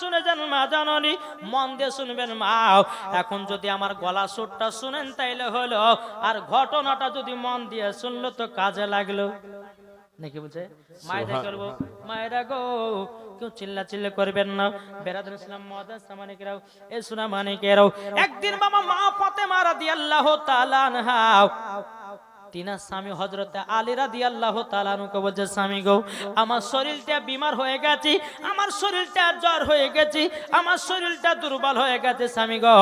শুনে যান মা জাননি মন দিয়ে শুনবেন মা। এখন যদি আমার গলা সুরটা শুনেন তাইলে হলো আর ঘটনাটা যদি মন দিয়ে শুনলো তো কাজে লাগল। নাকি বুঝে মায়েরা করব মায়েরা গো কেউ চিল্লা চিল্লা করবেন না। বেরাদুল ইসলাম মহাদাস সামানিকেরাও এ সুনা মানিকেরাও। একদিন বাবা মা ফাতেমা রাদিয়াল্লাহু তাআলা আনহা তিনার স্বামী হজরত আলী রাদি আল্লাহ তালানুকে বলছে, স্বামী গো, আমার শরীরটা বিমার হয়ে গেছে, আমার শরীরটা জ্বর হয়ে গেছে, আমার শরীরটা দুর্বল হয়ে গেছে, স্বামী গো,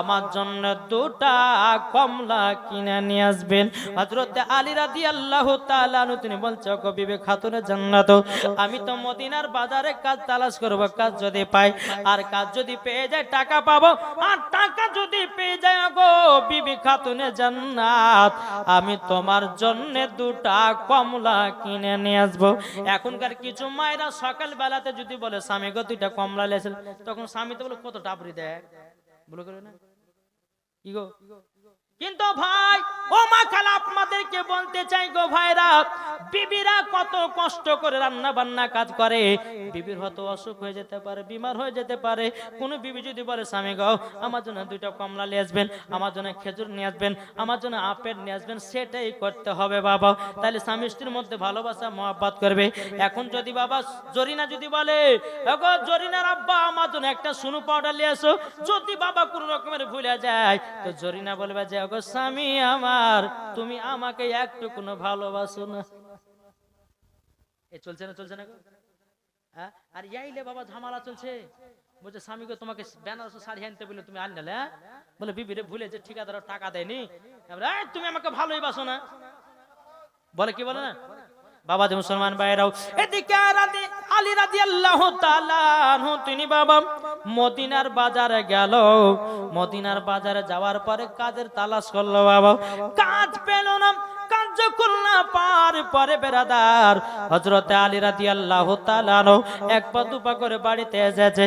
আমার জন্য দুটা কমলা কিনে নিয়ে আসবেন। হজরত আলী রাদি আল্লাহ তালানু তিনি বলছে গো বিবে খাতুনে জান্নাত, আমি তো মদিনার বাজারে কাজ তালাশ করব, কাজ যদি পাই, আর কাজ যদি পেয়ে যায়, টাকা পাবো, আর টাকা যদি পেয়ে যায় গো বিবি খাতুনে জান্নাত, আমি তোমার জন্য দুটা কমলা কিনে নিয়ে আসব। এখনকার কিছু মায়েরা সকাল বেলাতে যদি বলে, স্বামী গো, দুইটা কমলা লেছিল তখন স্বামী তো বলে, কত টাপড়ি দেয়? বলে না। কি গো? কিন্তু ভাই ও মা খালা আপনাদেরকে বলতে চাই গো ভাইরা বিবিরা কত কষ্ট করে রান্না বান্না কাজ করে। বিবির হয়তো অসুখ হয়ে যেতে পারে বিমার হয়ে যেতে পারে। কোনো বিবি যদি বলে স্বামী গো আমার জন্য দুইটা কমলা নিয়ে আসবেন আমার জন্য খেজুর নিয়ে আসবেন আমার জন্য আপেল নিয়ে আসবেন সেটাই করতে হবে বাবা। তাহলে স্বামী স্ত্রীর মধ্যে ভালোবাসা মহাব্বাত করবে। এখন যদি বাবা জরিনা যদি বলে "ওগো, জরিনার আব্বা আমার জন্য একটা সুনু পাউডার নিয়ে আসো। যদি বাবা কোনো রকমের ভুলে যায় তো জরিনা বলবে যে ওগো স্বামী আমার, তুমি আমাকে একটু কোনো ভালোবাসো না। এ, চলছে না চলছে না গো? হ্যাঁ? আর ইয়াইলে বাবা ঝামেলা চলছে। বলছে স্বামীকে তোমাকে বেনারস শাড়ি আনতে বলে তুমি আনলে হ্যাঁ? বলে, বিবিরে ভুলে যে ঠিকাদার টাকা দেয়নি। তুমি আমাকে ভালোই বাসো না। বলে, কি বলে না? বাবা যে মুসলমান ভাইরাও এদিকে আলী রাদি আল্লাহ তিনি বাবা মদিনার বাজারে গেল। মদিনার বাজারে যাওয়ার পরে কাজের তালাশ করল বাবা। কাজ পেল না। কাজ করলা পার পরে বেরাদার। হজরতে আলী রাদি আল্লাহ এক পা দুপা করে বাড়িতে এসেছে।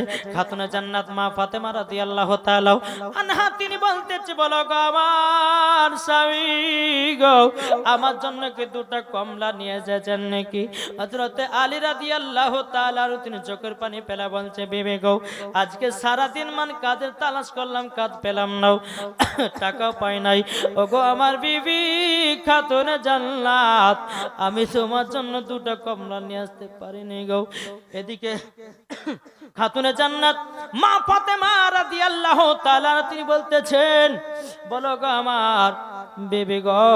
জান্নাত মা ফাতেমা রাদি আল্লাহ আনহা তিনি বলতেছে, বলো গো আমার স্বামী গো, আমার জন্য কি দুটা কমলা নিয়ে এসেছেন নাকি? হজরতে আলী রাদি আল্লাহ তালার তিনি চোখের পানি পেলা বলছে, বেবে গো, আজকে সারাদিন মান কাজের তালাশ করলাম, কাজ পেলাম না। টাকা পাই নাই। ওগো আমার বিবি খাতুনে জান্নাত। আমি তোমার জন্য দুটো কমলা নিয়ে আসতে পারিনি গো। এদিকে খাতুনে জান্নাত, মা ফাতেমা রাদিয়াল্লাহু তাআলা, তিনি বলতেছেন, বলো গো আমার বেবি গো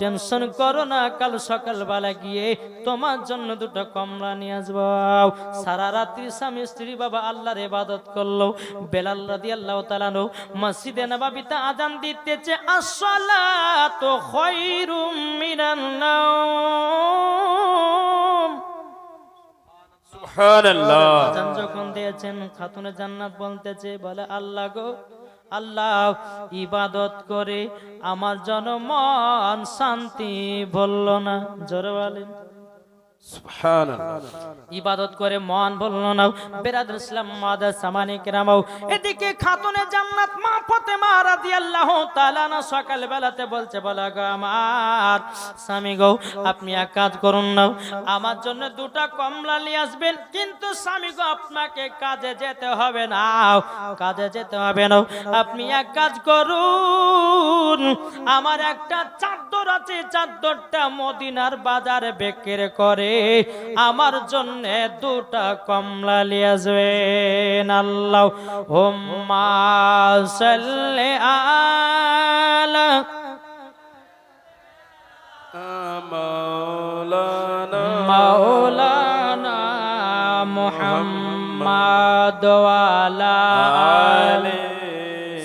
টেনশন করো না কাল সকালবেলা গিয়ে তোমার জন্য দুটো কমলা নিয়ে আসব। সারা রাত্রি স্বামী স্ত্রী বাবা আল্লাহর ইবাদত করল। বেলাল রাদিয়াল্লাহু তাআলা নো মসজিদে নববীতে আজান দিতেছে আসসালাতু খায়রুম মিনান সুবহানাল্লাহ। আজান যখন দিয়েছেন খাতুনে জান্নাত বলতেছে বলে আল্লাহ গো আল্লাহ ইবাদত করে আমার জনমন শান্তি বলল না। জোরে বলেন। ইবাদত করে মন বলল না বেরাদ ইসলাম, মাদার সামানি কেরামাও। এদিকে খাতুনে জান্নাত মা ফাতেমা রাদিয়াল্লাহু তাআলা না সকাল বেলাতে বলছে, বলা গো আমার স্বামী গো, আপনি এক কাজ করুন না আমার জন্য দুটা কমলা নিয়ে আসবেন, কিন্তু স্বামী গো, আপনাকে কাজে যেতে হবে না, কাজে যেতে হবে না। আপনি এক কাজ করুন, আমার একটা চাদর আছে, চাদরটা মদিনার বাজারে বিক্রি করে আমার জন্য দুটা কমলা নিয়ে আসবেন আল্লাহ। হুম্মা সাল্লি আলা মাওলানা মাওলানা মুহাম্মাদ ওয়ালা আলি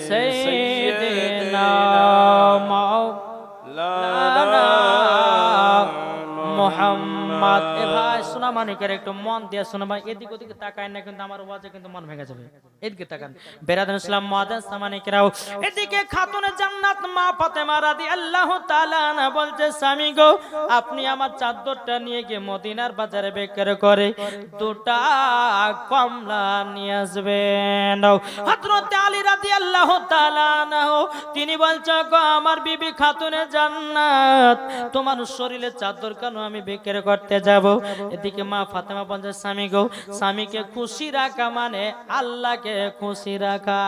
সাইয়্যিদিনা মাওলানা মোহাম্মদ এ ভাই মন আপনি আমার চাদরটা নিয়ে গিয়ে মদিনার বাজারে বিক্রি করে দুটা কমলা নিয়ে আসবেন। তিনি বলছে আমার বিবি খাতুনে জান্নাত, তোমার শরীরে চাদর কেন আমি বিক্রি করতে যাব? এদিকে মা ফাতেমা বলছে, স্বামী গো, স্বামীকে খুশি রাখা মানে আল্লাহকে খুশি রাখা।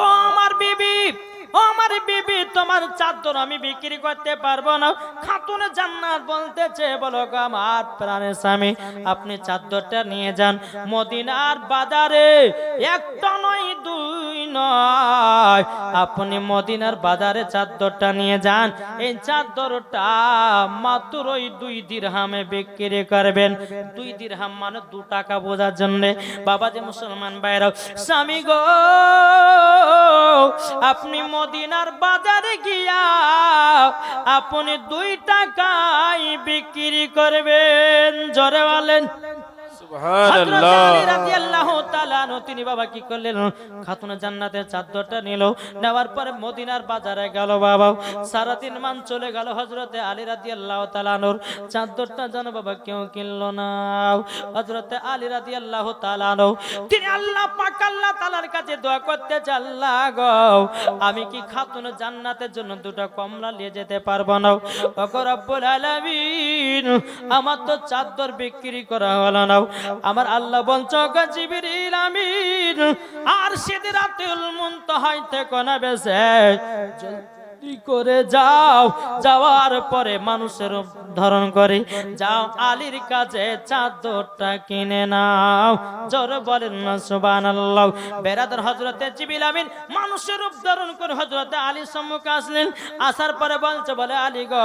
ও আমার বিবি, ও আমার বিবি, তোমার চাদর আমি বিক্রি করতে পারব না। খাতুনে জান্নাত বলতেছে, বলো গো আমার প্রাণের স্বামী, আপনি চাদরটা নিয়ে যান। মদিনার বাজারে একটা নয়, দুই নয়। আপনি মদিনার বাজারে চাদরটা নিয়ে যান। এই চাদরটা মাত্র ওই দুই দিরহামে বিক্রি করবেন। দুই দিরহাম মানে দু টাকা বোঝার জন্য। বাবা যে মুসলমান বাইরাও স্বামী গো, আপনি মদিনার বাজারে গিয়া আপনি দুই টাকায় বিক্রি করবেন। জোরে বলেন। তিনি বাবা কি করলেন? খাতুনে জান্নাতের চাদরটা নিল, নেওয়ার পরে মদিনার বাজারে গেল বাবা। সারাদিন মান চলে গেল হযরতে আলী রাদিয়াল্লাহু তাআলা আনহুর। চাদরটা জানো বাবা কেউ কিনলো না। হযরতে আলী রাদিয়াল্লাহু তাআলা আনহু, তিনি আল্লাহ পাক আল্লাহ তাআলার কাছে দোয়া করতে আল্লাহ গো, আমি কি খাতুনে জান্নাতের জন্য দুটো কমলা নিয়ে যেতে পারব না? ওগো রব্বুল আলামিন, আমার তো চাদর বিক্রি করা হলো না। আমার আল্লাহ বলছ জিবিরিল আমিন আর সিদরাতুল থেকে না বেসে জলদি করে যাও, যাওয়ার পরে মানুষের ধরন করে। যাও, আলীর কাছে চাদরটা কিনে নাও। জোর বলেন না, সুবহানাল্লাহ। বেরাদার হযরতে জিবিল আমিন মানুষের রূপ ধারণ করে হযরতে আলীর সম্মুখে আসলেন। আসার পরে বলছে, বলে, আলী গো,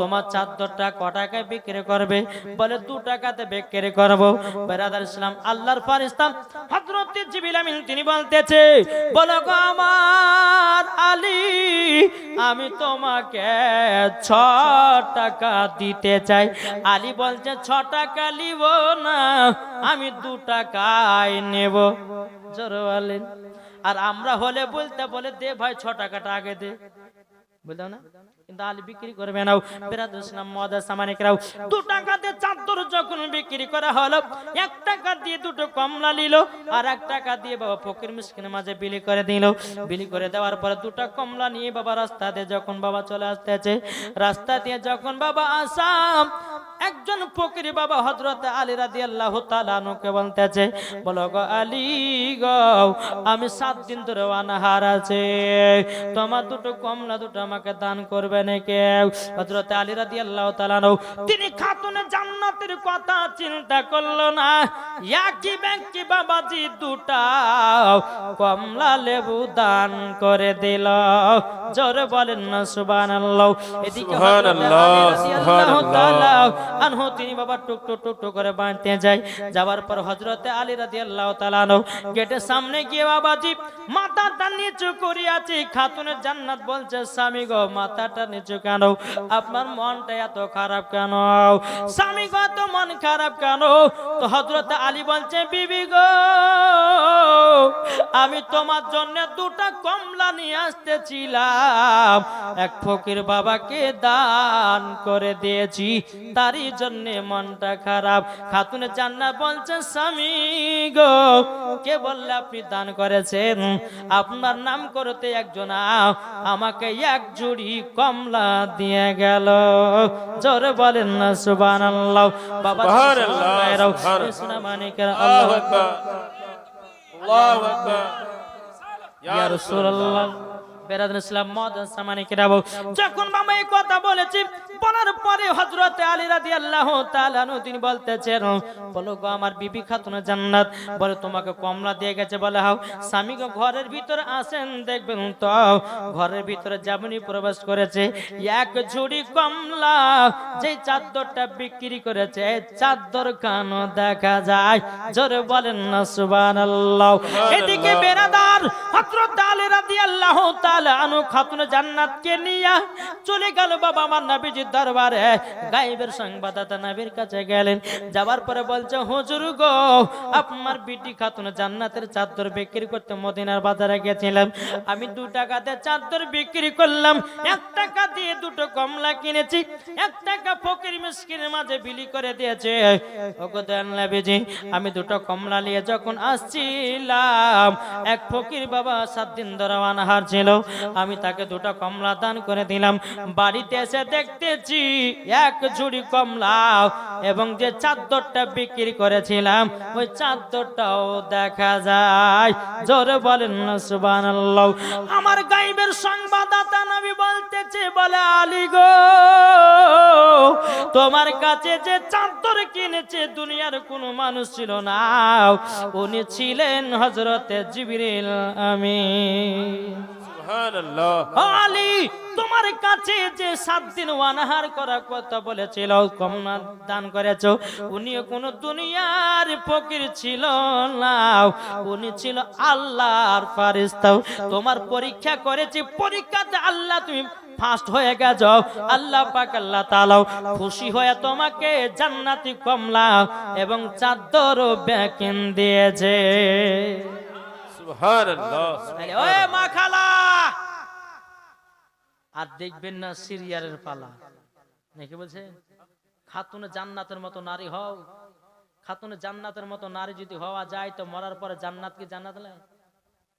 তোমার চাদরটা ক টাকায় বিক্রি করবে? বলে, দু টাকাতে বিক্রি করব। বেরাদার ইসলাম, আল্লাহর ফারিস্তা হযরতে জিবিল আমিন, তিনি বলতেছে, বলো গো আমার আলী আমি তোমাকে ছ টাকা দিতে চাই। আলী বলছে ছ টাকা নিব না, আমি দু টাকায় নেব। জোর বলেন। আর আমরা হলে বলতে বলে, দে ভাই ছ টাকাটা আগে দে। বুঝলাম না? কিন্তু আলী বিক্রি করবে না বেরাদুল ইসলাম মদা সামানিকরাও দু টাকাতে চাদর যখন বিক্রি করা হলো, এক টাকা দিয়ে দুটো কমলা নিল, আর এক টাকা দিয়ে বাবা ফকির মিসকিনের মাঝে বিলি করে দিল। বিলি করে দেওয়ার পরে দুটো কমলা নিয়ে বাবা রাস্তা দিয়ে যখন বাবা চলে আসতেছে, রাস্তা দিয়ে যখন বাবা আসাম একজন ফকির বাবা হযরত আলী রাদিয়াল্লাহু তাআলা নুকে বলতেছে, বলো গো আলী গো, আমি সাত দিন ধরে অনাহার আছে, তোমার দুটো কমলা দুটো আমাকে দান করবে নাকি হযরত আলী রাদিয়াল্লাহু তাআলা নু তিনি খাতুনে জান্নাতের কথা চিন্তা করল না। একই ব্যক্তি বাবাজি দুটা কমলা লেবু দান করে দিল। জোরে বলেন না এদিকে আলী তাআলা আনহু তিনি বাবা টুক টুক টুক টুক করে বাঁধতে যায়। যাওয়ার পর হযরতে আলী রাদিয়াল্লাহু তাআলা আনহু গেটের সামনে গিয়ে বাবাজি মাথাটা নিচু করে আছে খাতুনের জান্নাত বলছে স্বামী গো মাথাটা নিচু কেন? আপনার মনটা এত খারাপ কেন? স্বামী গো, তো মন খারাপ কেন? তো হযরতে আলী বলছে বিবি গো, আমি তোমার জন্য দুটা কমলা নিয়ে আসতেছিলাম। এক ফকির বাবাকে দান করে দিয়েছি, তারই জন্য মনটা খারাপ। খাতুনে জান্না বলছে স্বামী গো, কে বললে আপনি দান করেছেন? আপনার নাম করতে একজন, আমাকে এক জুড়ি কমলা দিয়ে গেল। জোরে বলেন না বাবা সুবহানাল্লাহ, সুবহানাল্লাহ। মানিকের আল্লাহ আল্লাহু আকবার। আল্লাহু আকবার। ইয়া রাসূলুল্লাহ। বেরাদুল ইসলাম মদন সামানি কিরাবো যখন বাবা এই কথা বলেছি বলার পরে হযরত আলী রাদিয়াল্লাহু তাআলা আনহু তিনি বলতেছেন বলো গো আমার বিবি খাতুন জান্নাত বলে তোমাকে কমলা দিয়ে গেছে বলে হাও স্বামী ঘরের ভিতরে আসেন দেখবেন তো ঘরের ভিতরে প্রবেশ করেছে এক ঝুড়ি কমলা যে চাদরটা বিক্রি করেছে চাদর কানো দেখা যায় জোরে বলেন না সুবহানাল্লাহ। এদিকে বেরাদার হযরত আলী রাদিয়াল্লাহু আনহু খাতুন জান্নাতকে নিয়ে চলে গেল বাবা আমার নবীজির দরবারে। গায়েবের সংবাদদাতা নবীর কাছে গেলেন। যাওয়ার পরে বলছে, হুজুর গো, আপনার বিটি খাতুন জান্নাতের চাদর বিক্রি করতে মদিনার বাজারে গেছিলাম। আমি দু টাকাতে চাদর বিক্রি করলাম। এক টাকা দিয়ে দুটো কমলা কিনেছি। এক টাকা ফকির মিসকিনের মাঝে বিলি করে দিয়েছে। ওগো দয়াল নবীজি, আমি দুটো কমলা নিয়ে যখন আসছিলাম, এক ফকির বাবা সাত দিন ধরে অনাহার ছিল। আমি তাকে দুটো কমলা দান করে দিলাম। বাড়িতে এসে দেখতেছি এক ঝুড়ি কমলা এবং যে চাদরটা বিক্রি করেছিলাম, ওই চাদরটাও দেখা যায়। জোরে বলেন না, সুবহানাল্লাহ। আমার গাইবের সংবাদদাতা নবী বলতেছে, বলে, আলী গো, তোমার কাছে যে চাদর কিনেছে, দুনিয়ার কোনো মানুষ ছিল না। উনি ছিলেন হজরতে জিবরিল সুবহানাল্লাহ আলী তোমার কাছে যে সাত দিন ওয়ানাহার করার কথা বলেছিল কমনা দান করেছ উনি কোন দুনিয়ার ফকির ছিল না। উনি ছিল আল্লাহর ফারিস্তাও তোমার পরীক্ষা করেছি পরীক্ষাতে আল্লাহ তুমি ফার্স্ট হয়ে গেছ। আল্লাহ পাক আল্লাহ তাআলাও খুশি হয়ে তোমাকে জান্নাতি কমলা এবং ব্যাকিন দিয়েছে। সুবহানাল্লাহ ওই মা খালা! আর দেখবেন না সিরিয়ালের পালা। নাকি বলছে? খাতুনে জান্নাতের মতো নারী হও। খাতুনে জান্নাতের মতো নারী যদি হওয়া যায়, তো মরার পরে জান্নাত কি জান্নাত লাগে?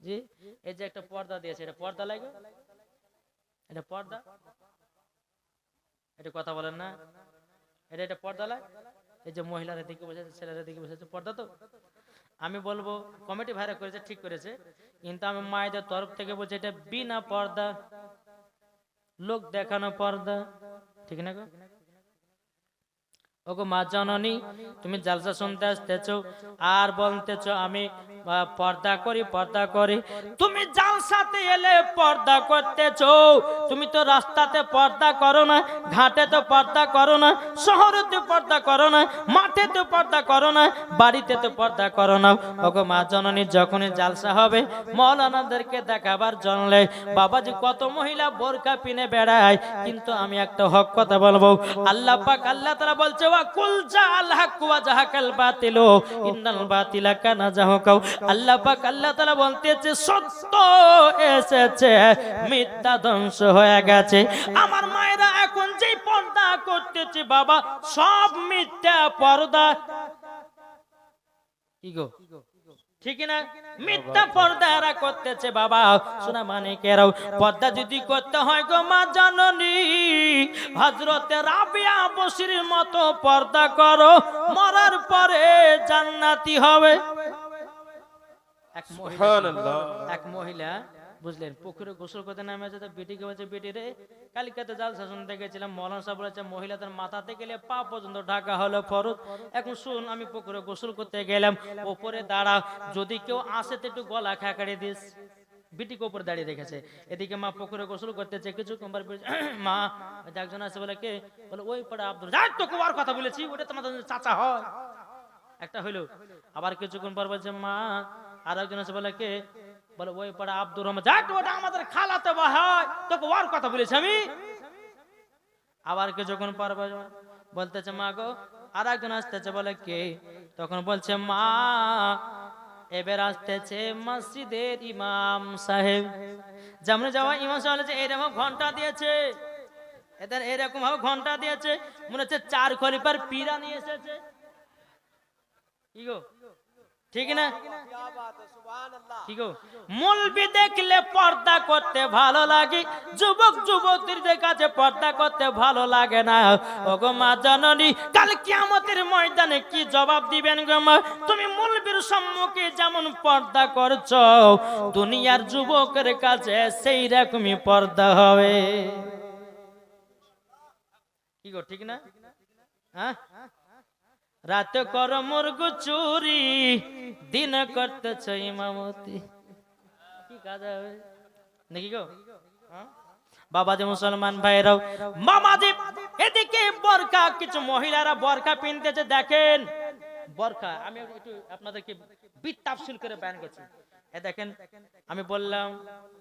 জি? এই যে একটা পর্দা দিয়েছে, এটা পর্দা লাগে? এটা পর্দা? এটা কথা বলেন না। এটা এটা পর্দা লাগে? এই যে মহিলারা দিকে বসেছে, ছেলেরা দিকে বসেছে, পর্দা তো? আমি বলব, কমিটি ভাইরা করেছে, ঠিক করেছে। কিন্তু আমি মায়েদের তরফ থেকে বলছি, এটা বিনা পর্দা। লোক দেখানো পর্দা ঠিক না গো? ওগো মা জননী, তুমি জালসা শুনতে আসতেছো, আর বলতেছো আমি পর্দা করি পর্দা করি। তুমি জালসাতে এলে পর্দা করতেছো। তুমি তো রাস্তাতে পর্দা করো না, ঘাটে তো পর্দা করো না, শহরে তো পর্দা করো না, মাঠে তো পর্দা করো না, বাড়িতে তো পর্দা করো না। ওগো মা জননী, যখনই জালসা হবে, মৌলানাদেরকে দেখাবার জনলে বাবাজি কত মহিলা বোরকা পিনে বেড়ায়। কিন্তু আমি একটা হক কথা বলব। আল্লাহ পাক আল্লাহ তারা বলছে আল্লাহ পাক আল্লাহ বলতেছে, সত্য এসেছে, মিথ্যা ধ্বংস হয়ে গেছে। আমার মায়েরা এখন যেই পর্দা করতেছে, বাবা, সব মিথ্যা পর্দা। কি গো? ঠিক না? মিথ্যা পর্দা এরা করতেছে বাবা। শোনা মানে কেরাও পর্দা যদি করতে হয় গো মা জাননী হজরতে রাবিয়া বসির মতো পর্দা করো মরার পরে জান্নাতি হবে। এক মহিলা এক মহিলা বুঝলেন, পুকুরে গোসল করতে নামে আছে বেটিকে বলছে, বেটি রে, কালিকাতে জাল শাসন দেখেছিলাম মৌলানা সাহেব বলেছে মহিলাদের মাথা থেকে পা পর্যন্ত ঢাকা হলো ফরজ। এখন শুন, আমি পুকুরে গোসল করতে গেলাম, ওপরে দাঁড়া যদি কেউ আসে তো একটু গলা খাকাড়ি দিস। বিটিকে উপরে দাঁড়িয়ে রেখেছে। এদিকে মা পুকুরে গোসল করতেছে কিছু কমবার মা, একজন আছে বলে কে? বলে, ওই পড়া আব্দুল যাই তোকে আর কথা বলেছি, ওটা তোমাদের চাচা হয়। একটা হইল। আবার কিছুক্ষণ পর বলছে, মা আর একজন আছে বলে কে? বলে, ওই পাড়া আব্দুর রহমান, যাক ওটা আমাদের খালাতে ভাই তোকে ওর কথা বলেছি আমি। আবার কে যখন বল- বলতেছে, মা গো আর একজন আসতেছে, বলে, কে? তখন বলছে, মা। এবার আসতেছে মসজিদের ইমাম সাহেব। যেমন যাওয়া ইমাম সাহেব এরকম ঘণ্টা দিয়েছে। এদের এরকম ভাবে ঘণ্টা দিয়েছে, মনে হচ্ছে চার খলিফার পীরা নিয়ে এসেছে। কি গো? ঠিক না কি গো মলবি দেখলে পর্দা করতে ভালো লাগে যুবক যুবতীদের কাছে পর্দা করতে ভালো লাগে না ওগো মা জননী কাল কিয়ামতের ময়দানে কি জবাব দিবেন গো মা তুমি মলবির সম্মুখে যেমন পর্দা করছ দুনিয়ার যুবকের কাছে সেই রকমই পর্দা হবে কি গো ঠিক না হ্যাঁ রাতে কর মুরগু চুরি, দিন করতেছ মামতি কি কাজ হবে নাকি গো? হ্যাঁ? বাবা যে মুসলমান ভাইরাও, মামাজি, এদিকে বরকা, কিছু মহিলারা বরকা পিনতেছে, দেখেন। বরকা, আমি একটু আপনাদেরকে বিত্তাফসিল করে বয়ান করছি। এ দেখেন, আমি বললাম,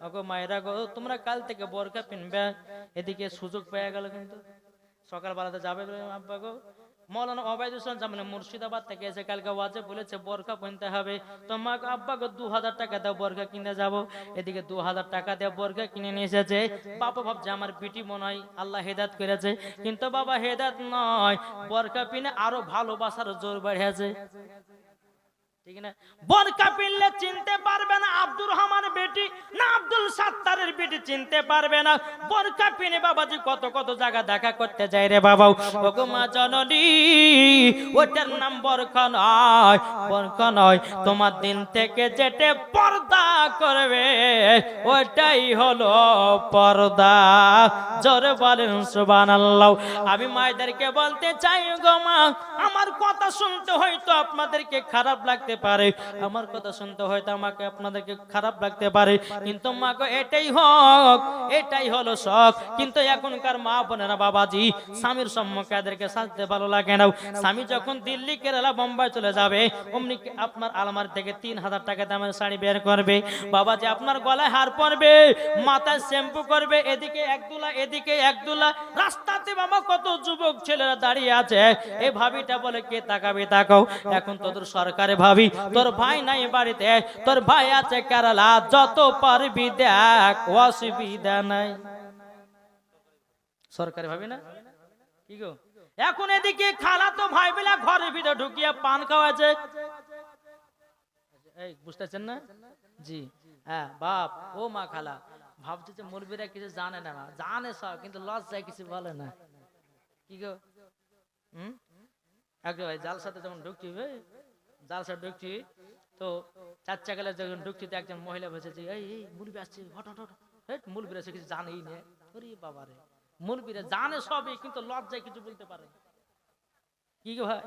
ওগো মায়েরা গো, তোমরা কাল থেকে বরকা পিনবে। এদিকে সুযোগ পেয়ে গেল কিন্তু। সকালবেলাতে যাবে আব্বা গো মৌলানা ওবায়দুল জামানে মুর্শিদাবাদ থেকে এসে কালকে ওয়াজে বলেছে, বরখা কিনতে হবে। তোমাকে আব্বাকে আব্বা দু হাজার টাকা দাও, বরখা কিনে যাব। এদিকে দু হাজার টাকা দিয়ে বরখা কিনে নিয়ে এসেছে। বাবা ভাবছে, আমার বিটি মনে হয় আল্লাহ হেদাত করেছে। কিন্তু বাবা হেদাত নয়, বরখা পিনে আরও ভালোবাসার জোর বাড়িয়েছে। ঠিক না? বোরকা চিনতে পারবে না আব্দুর রহমান বেটি, না আব্দুল সাত্তারের বেটি চিনতে পারবে না। বোরকা পিনে বাবাজি কত কত জায়গা দেখা করতে যায় রে বাবা। ওগো জননী, ওটার নাম বরখা নয় বরখা নয়। তোমার দিন থেকে যেটে পর্দা করবে, ওটাই হলো পর্দা। জোরে বলেন, সুবহানাল্লাহ। আমি মায়েদেরকে বলতে চাই গো মা, আমার কথা শুনতে হয়তো আপনাদেরকে খারাপ লাগতে পারে। আমার কথা শুনতে হয়তো আমাকে আপনাদেরকে খারাপ লাগতে পারে। কিন্তু মা গো, এটাই হোক, এটাই হলো শখ। কিন্তু এখনকার মা বোনেরা, বাবাজি, স্বামীর সম্মুখে এদেরকে সাজতে ভালো লাগে না। স্বামী যখন দিল্লি, কেরালা, বোম্বাই চলে যাবে, অমনি আপনার আলমার থেকে তিন হাজার টাকা দামের শাড়ি বের করবে? বাবাজি আপনার গলায় হার পরবে, মাথায় শ্যাম্পু করবে, এদিকে এক দুলা, এদিকে এক দুলা, রাস্তাতে বাবা কত যুবক ছেলেরা দাঁড়িয়ে আছে। এই ভাবিটা বলে, কে তাকাবে তাকাও, এখন তোদের সরকারে ভাবি, তোর ভাই নাই বাড়িতে, তোর ভাই আছে কেরালা, যত পারবি দেখ, অসুবিধা নাই। সরকারি ভাবি না? কি গো? এখন এদিকে খালা তো ভাই বেলা ঘরের ভিতরে ঢুকিয়ে পান খাওয়াছে বুঝতেছেন না? জি হ্যাঁ বাপ, ও মা খালা। ভাবছে যে মুরবিরা কিছু জানে না জানে সব, কিন্তু লজ্জায় কিছু বলে না। কি গো? হুম? একটু ভাই জালসাতে যখন ঢুকছি ভাই জালসা ঢুকছি, তো চার চাকালে যখন ঢুকছি, তো একজন মহিলা বসেছে এই এই মুরবি আসছে হট হট হট হেট মুরবিরা সে কিছু জানেই না। ওরে বাবারে। মুরবিরা জানে সবই, কিন্তু লজ্জায় কিছু বলতে পারে না। কি ভাই?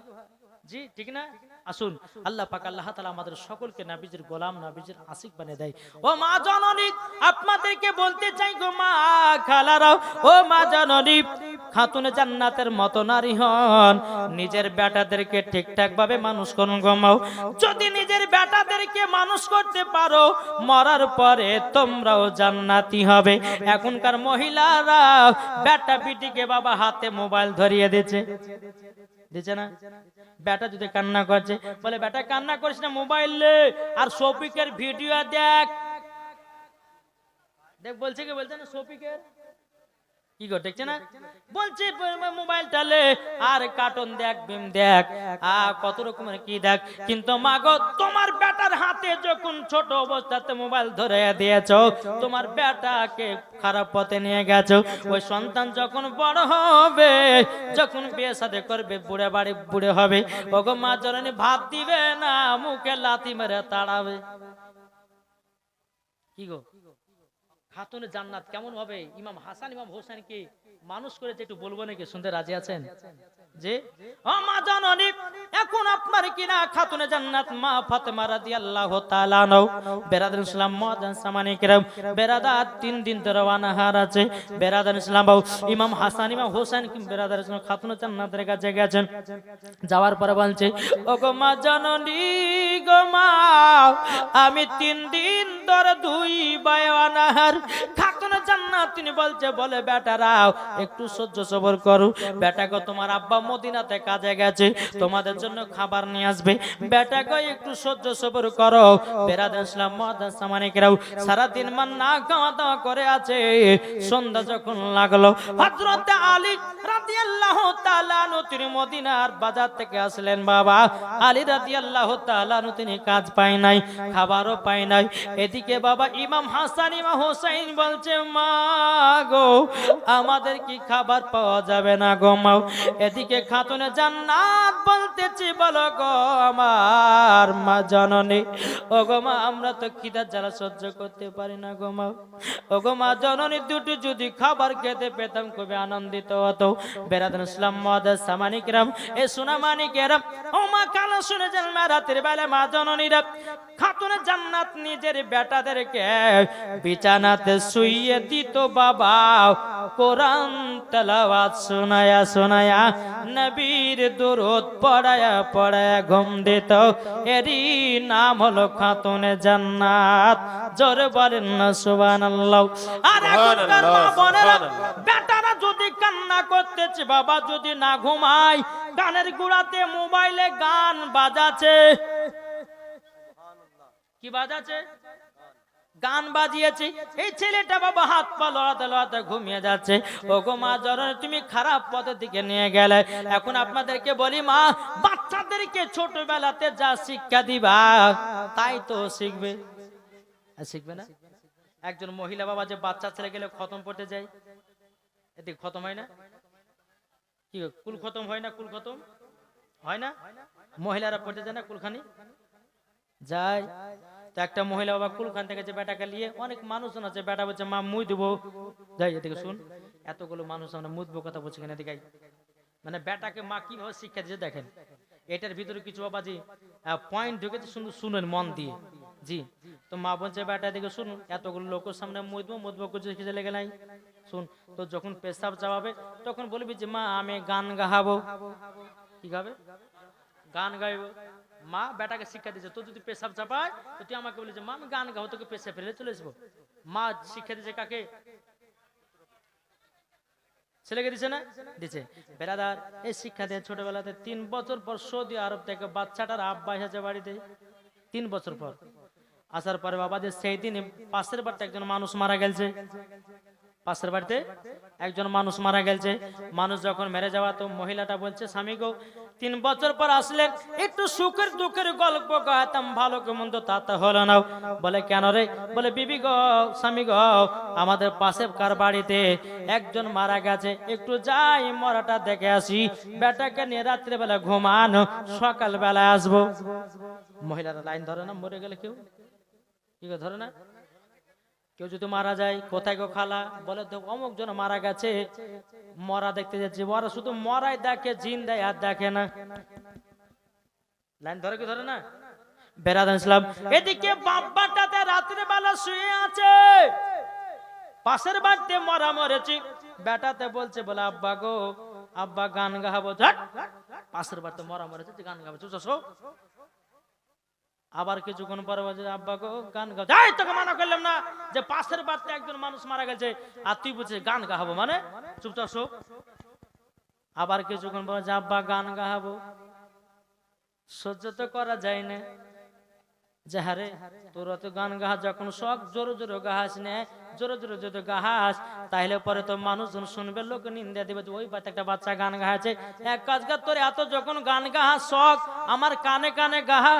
জি, ঠিক না? আসুন। আল্লাহ পাক, আল্লাহ তাআলা আমাদের সকলকে নাবিজের গোলাম, নাবিজের আশিক বানিয়ে দেয়। ও মা জননী, আপনাদেরকে বলতে চাই গো মা খালারাও। ও মা জননী, খাতুনে জান্নাতের মতো নারী হন। নিজের বেটাদেরকে ঠিকঠাক ভাবে মানুষ করুন গমাও যদি নিজের বেটাদেরকে মানুষ করতে পারো, মরার পরে তোমরাও জান্নাতি হবে। এখনকার মহিলারা বেটা বিটিকে বাবা হাতে মোবাইল ধরিয়ে দিচ্ছে। দিচ্ছে না? বেটা যদি কান্না করছে, বলে, বেটা, কান্না করিস না মোবাইলে আর শফিকের ভিডিও দেখ। দেখ, বলছে কি, বলছে না শফিকের? কি মোবাইল টালে আর কার্টুন দেখ বিম দেখ আ কত রকমের কি দেখ। কিন্তু মাগো, তোমার বেটার হাতে যখন ছোট অবস্থাতে মোবাইল ধরে দিয়েছ, তোমার বেটাকে খারাপ পথে নিয়ে গেছো। ওই সন্তান যখন বড় হবে, যখন বিয়ে সাথে করবে, বুড়ে বাড়ি বুড়ে হবে, ওগো মা জননী ভাত দিবে না, মুখে লাথি মেরে তাড়াবে। কি গো? খাতুনে জান্নাত, কেমন হবে? ইমাম হাসান, ইমাম হোসেনকে মানুষ করেছে একটু বলব নাকি? শুনতে রাজি আছেন? যে? মা এখন আপনার কিনা খাতুনে জান্নাত মা ফাতেমা রাদিয়াল্লাহু তাআলা নও বেরাদার ইসলাম মুআজ্জান সামানি কিরাম। বেরাদার তিন দিন ধরে অনাহার আছে। বেরাদার ইসলাম বাবু, ইমাম হাসান, ইমাম হোসেন কি বেরাদার ইসলাম খাতুনে জান্নাতের কাছে গেছেন। যাওয়ার পরে বলছে ও গো মা জননী গো মা, আমি তিন দিন ধরে দুই বায় অনাহার। খাতুনে জান্নাত, তিনি বলছে, বলে বেটারাও একটু সহ্য সবর করো। বেটা গো তোমার আব্বা মদিনাতে কাজে গেছে। তোমাদের জন্য খাবার নিয়ে আসবে। বেটা গো একটু সহ্য সবর করো। বেরাদ ইসলাম মহাদাস সামানিকরাও সারাদিন মান না খাওয়া দাওয়া করে আছে। সন্ধ্যা যখন লাগল, হযরত আলী রাদিয়াল্লাহু তাআলা তিনি মদিনার বাজার থেকে আসলেন, বাবা। আলী রাদিয়াল্লাহু তাআলা তিনি কাজ পায় নাই, খাবারও পায় নাই। এদিকে বাবা ইমাম হাসান, ইমাম হোসেন বলছে, মা গো, আমাদের কি খাবার পাওয়া যাবে না গো মাও এদিকে খাতুনে জান্নাত বলতেছি বলো গো আমার মা জননী। ও গো মা, আমরা তো খিদার জ্বালা সহ্য করতে পারি না গো মা। ও গো মা জননী, দুটি যদি খাবার খেতে পেতাম, খুবই আনন্দিত হতো। বেরাদান ইসলাম মহাদাস সামানিকরাম এ সোনা মানিকেরাম ও মা, কালো শুনে যান মা, রাতের বেলা মা জননীরা খাতুনে জান্নাত নিজের বেটাদেরকে বিছানাতে শুইয়ে দিত। বাবা, কোরআন তেলাওয়াত শোনায়া শোনায়া, নবীর দুরুদ পড়ায়া পড়ায়া ঘুম দিত। এরই নাম হলো খাতুনে জান্নাত। জোরে বলেন না সুবহানাল্লাহ। আর এখনকার মা বোনেরা বেটারা যদি কান্না করতেছে বাবা যদি না ঘুমাই গানের গুড়াতে মোবাইলে গান বাজাচ্ছে। কি বাজাচ্ছে? গান বাজিয়েছি। এই ছেলেটা বাবা হাত পা লড়াতে লড়াতে ঘুমিয়ে যাচ্ছে। ও গো মা জননী তুমি খারাপ পথের দিকে নিয়ে গেলে। এখন আপনাদেরকে বলি মা, বাচ্চাদেরকে ছোটবেলাতে যা শিক্ষা দিবা, তাই তো শিখবে। শিখবে না? একজন মহিলা বাবা যে বাচ্চা ছেলে গেলে খতম পড়তে যায়, এতে খতম হয় না? কি কুল খতম হয় না, কুল খতম? হয় না? মহিলারা পড়তে যায় না কুলখানি? যায়। তো একটা মহিলা বাবা কুলখান থেকে যে বেটাকে নিয়ে অনেক মানুষজন আছে, বেটা বলছে, মা, মুই দেবো। যাই, এদিকে শুন, এতগুলো মানুষ আমরা মুদবো কথা বলছি কেন এদিকে। মানে বেটাকে মা কীভাবে শিক্ষা দিয়েছে দেখেন, এটার ভিতরে কিছু বাবাজি পয়েন্ট ঢুকেছে শুধু শুনেন মন দিয়ে। জি, তো মা বলছে, বেটা দিকে শুনুন এতগুলো লোকের সামনে মুদবো মুদবো কিছু লেগে নাই শুন, তো যখন পেশাব চাওয়াবে, তখন বলবি যে, মা, আমি গান গাহাবো। কি গাবে? গান গাইব। মা বেটাকে শিক্ষা দিয়েছে তো যদি পেশাব চাপায়, তো তুই আমাকে বলে যে, মা, আমি গান গাও তোকে পেশা ফেলে চলে আসব। মা শিক্ষা দিয়েছে কাকে? ছেলেকে দিছে না? দিছে বেড়াদার এই শিক্ষা দিয়ে ছোটবেলাতে তিন বছর পর সৌদি আরব থেকে বাচ্চাটার আব্বা এসেছে বাড়িতে। তিন বছর পর। আসার পরে বাবা যে সেই দিন পাশের বাড়িতে একজন মানুষ মারা গেছে। পাশের বাড়িতে একজন মানুষ মারা গেছে। মানুষ যখন মেরে যাওয়া তো মহিলাটা বলছে, স্বামী গো, তিন বছর পর আসলেন একটু সুখের দুঃখের গল্প গাতাম ভালো মন্দ তা হলো না। বলে, কেন রে? বলে, বিবি গো, স্বামী গো, আমাদের পাশে কার বাড়িতে একজন মারা গেছে। একটু যাই মরাটা দেখে আসি। বেটাকে নিয়ে রাত্রে বেলা ঘুমানো সকাল বেলা আসব। মহিলারা লাইন ধরে না, মরে গেলে কেউ? কি ধরে না? কেউ যদি মারা যায় কোথায় গো খালা বলে তো অমুক জন মারা গেছে মরা দেখতে যাচ্ছে ওরা শুধু মরাই দেখে জিন দেয় আর দেখে না লাইন ধরে কি ধরে না বেড়াদান ইসলাম এদিকে বাব্বাটাতে রাত্রে বেলা শুয়ে আছে পাশের বাড়িতে মরা মরেছি বেটাতে বলছে বলে আব্বা গো আব্বা গান গাহাবো পাশের বাড়িতে মরা মরেছে গান গাবো চুষ আবার কিছুক্ষণ পরে বলছে, আব্বা গো, গান গাও। তোকে মানা করলাম না যে পাশের বাড়িতে একজন মানুষ মারা গেছে আর তুই বলছিস গান গাহাবো? মানে? চুপচাপ শো আবার কিছুক্ষণ পরে আব্বা, গান গাহাবো। সহ্য তো করা যায় না। যে হারে তোর তো গান গাহা যখন শখ জোরে জোরে গাহাস নে, জোরে জোরে যদি গাহাস তাহলে পরে তো মানুষজন শুনবে, লোক নিন্দা দিবে ওই বাচ্চা একটা বাচ্চা গান গাহাছে এক কাজ তোর এত যখন গান গাহা শখ, আমার কানে কানে গাহা।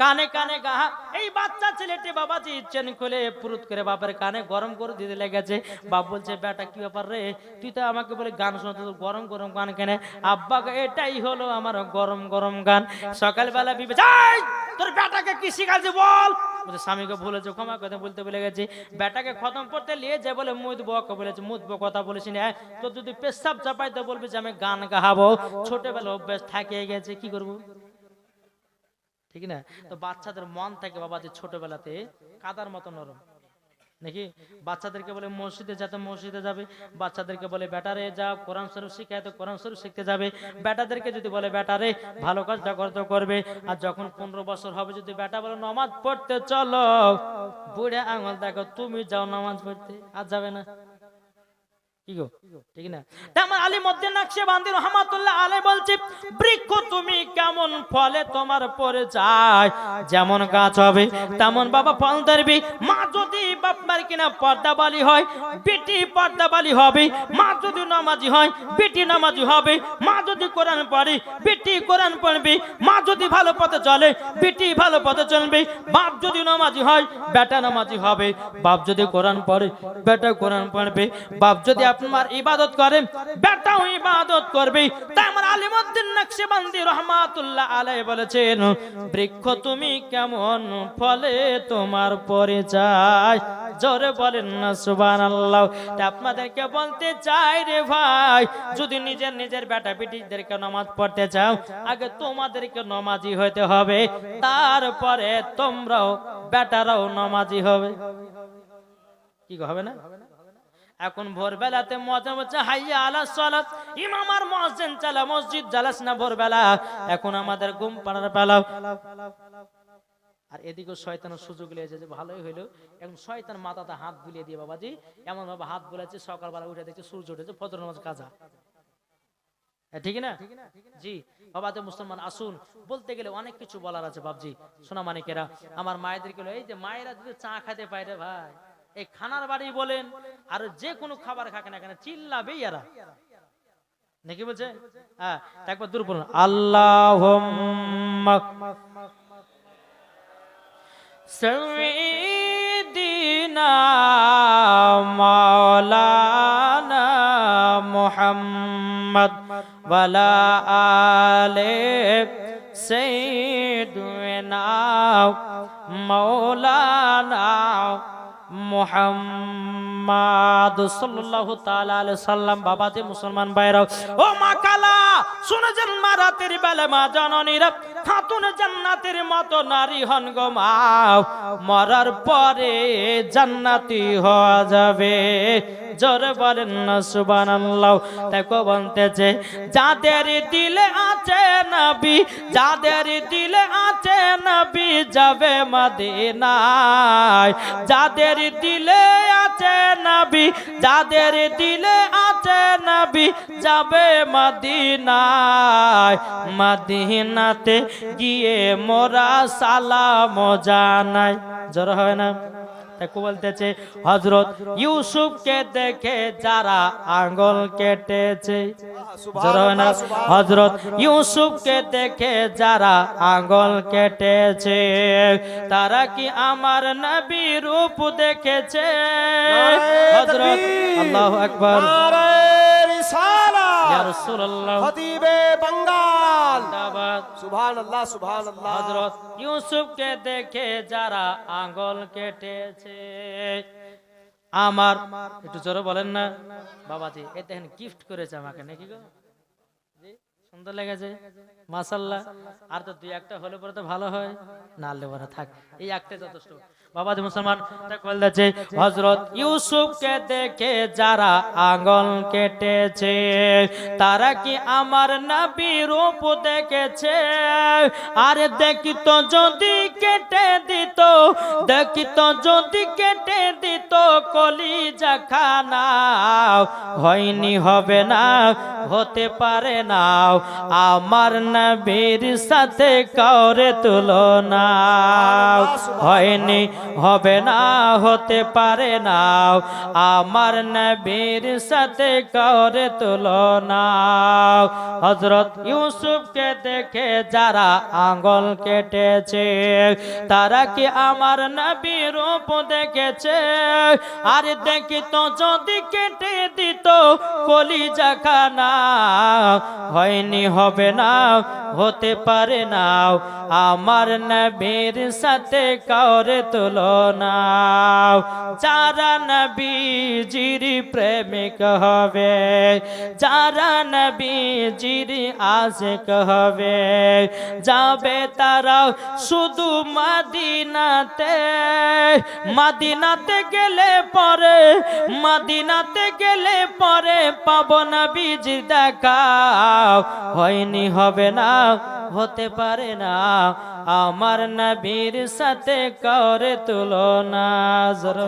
কানে কানে গাহা এই বাচ্চা ছেলেটি বাবাজি চেন খুলে পুরুত করে বাপের কানে গরম করে দিতে লেগেছে। বাপ বলছে, বেটা, কি ব্যাপার রে? তুই তো আমাকে বলে গান তোর গরম গরম গান কেনে? আব্বা এটাই হলো আমার গরম গরম গান। সকালবেলা বিবে তোর বেটাকে কি শিখাচ্ছে বল? স্বামীকে বলেছে, ক্ষমা কথা বলতে বলে গেছে। বেটাকে খতম করতে নিয়ে যে বলে মুদবো ওকে বলেছে, মুদবো কথা বলেছি না তো যদি পেশাব চাপাইতে বলবি যে আমি গান গাহাবো ছোটবেলা অভ্যাস থাকিয়ে গেছে, কি করব? ঠিক না? তো বাচ্চাদের মন থাকে বাবা যে ছোটবেলাতে কাদার মতো নরম। নাকি? বাচ্চাদেরকে বলে মসজিদে যাতে মসজিদে যাবে। বাচ্চাদেরকে বলে ব্যাটারে যা কোরআন শরীফ শিখায় তো কোরআন শরীফ শিখতে যাবে। ব্যাটাদেরকে যদি বলে ব্যাটারে ভালো কাজটা করতে করবে। আর যখন পনেরো বছর হবে যদি ব্যাটা বলে নামাজ পড়তে চলো। বুড়ে আঙুল দেখো তুমি যাও নামাজ পড়তে। আর যাবে না। কি গো? ঠিক না? তেমন আলী মধ্যে নাকশে বান্দি রহমাতুল্লাহ আলাই বলছে বৃক্ষ তুমি কেমন ফলে তোমার পরে যায়? যেমন গাছ হবে তেমন বাবা ফল ধরবি। মা যদি বাপমার কিনা পর্দাবালি হয় বেটি পর্দাবালি হবে। মা যদি নামাজি হয় বেটি নামাজি হবে। মা যদি কোরআন পড়ে বেটি কোরআন পড়বে। মা যদি ভালো পথে চলে বেটি ভালো পথে চলবে। বাপ যদি নামাজি হয় বেটা নামাজি হবে। বাপ যদি কোরআন পড়ে বেটা কোরআন পড়বে। বাপ যদি আপনার ইবাদত করে বেটাও ইবাদত করবে। তাই আমার আলিমুদ্দিন নকশবন্দি রহমাতুল্লাহ আলাই বলেছেন, বৃক্ষ তুমি কেমন ফলে তোমার পরিচয় জোরে বলেন না, সুবহানাল্লাহ। তা আপনাদেরকে বলতে চাই রে ভাই, যদি নিজের নিজের বেটা বেটিদেরকে নামাজ পড়তে চাও, আগে তোমাদেরকে নমাজি হতে হবে। তারপরে তোমরাও, বেটারাও নমাজি হবে। কি হবে না? এখন ভোরবেলাতে মজা হচ্ছে হাইয়া আলা সালাত। ইমাম আর মুয়াজ্জিন চালা, মসজিদ জালাস না ভোরবেলা। এখন আমাদের ঘুম পাড়ার বেলা আর এদিকে শয়তানের সুযোগ লিয়েছে যে ভালোই হইল। এখন শয়তান মাথাতে হাত বুলিয়ে দিয়ে, বাবাজি এমন ভাবে হাত বুলাচ্ছে, সকালবেলা উঠে দেখছে, সূর্য উঠেছে, ফজর নামাজ, কাজা। ঠিক না? জি, বাবাতে মুসলমান, আসুন। বলতে গেলে অনেক কিছু বলার আছে বাবজি সোনা মানিকেরা, আমার মায়েদেরগুলো এই যে মায়েরা যদি চা খেতে পায় রে ভাই। এই খানার বাড়ি বলেন আর যে কোনো খাবার খাকে না কেন চিল্লাবেই এরা নাকি বলছে হ্যাঁ তা একবার দূর বলুন আল্লাহ سيدنا مولانا محمد ولا آل سيدنا مولانا মোহাম্মদ সাল্লাল্লাহু তাআলা আলাইহি সাল্লাম বাবাতে মুসলমান ভাইরা ও মা কালা! শুনেছেন মা রাতের বেলা মা জননীরা খাতুন জান্নাতের মতো নারী হন গো মা। মরার পরে জান্নাতি হওয়া যাবে। জোরে বলেন না, সুবহানাল্লাহ। দেখো বলতেছে, যাদের দিলে আছে নবী, যাদের দিলে আছে নবী যাবে মদিনায়। যাদের দিলে আছে নবী, যাদের দিলে আছে নবী যাবে মদিনায় মাদিনাতে গিয়ে মোরা সালাম জানাই। জোর হয় না? তাকে বলতেছে হজরত ইউসুফকে দেখে যারা আঙ্গল কেটেছে। হজরত ইউসুফকে দেখে যারা আঙ্গল কেটেছে তারা কি আমার নবী রূপ দেখেছে? হজরত আল্লাহ আকবর। নারে রিসালাত। জিন্দাবাদ সুবহানাল্লাহ সুবহানাল্লাহ। ইউসুফকে দেখে যারা আঙ্গল কেটেছে। আমার একটু জোরে বলেন না। বাবাজি এই দেখেন গিফট করেছে আমাকে নাকি গো? সুন্দর লেগেছে। মাসাল্লাহ আর তো দুই একটা হলে পরে তো ভালো হয়। না হলে পরে থাক। এই একটা যথেষ্ট। বাবাজি মুসলমান বলতেছে হজরত ইউসুফকে দেখে যারা আঙ্গল কেটেছে তারা কি আমার নবী রূপ দেখেছে? আরে দেখিত যদি কেটে দিত দেখিত যদি কেটে দিত কলিজা খানা হয়নি হবে না হতে পারে না। আমার নবীর সাথে কাউরে তুলনা হয়নি হবে না, হতে পারে না। আমার নবীর সাথে করে তুলনা হজরত ইউসুফকে দেখে যারা আঙ্গল কেটেছে, তারা কি আমার নবী রূপ দেখেছে। আর দেখিত যদি কেটে দিত, কলিজা খানা। হয়নি, হবে না, হতে পারে না। আমার নবীর সাথে কাউরে তুলনা। যারা নবীজির প্রেমিক হবে, যারা নবীজির আশেক হবে, যাবে তারা শুধু মাদিনাতে। মাদিনাতে গেলে পরে, মাদিনাতে গেলে পরে পাব বীজ দেখা। হয়নি, হবে না, হতে পারে না। আমার নবীর সাথে করে তুলনা, জোর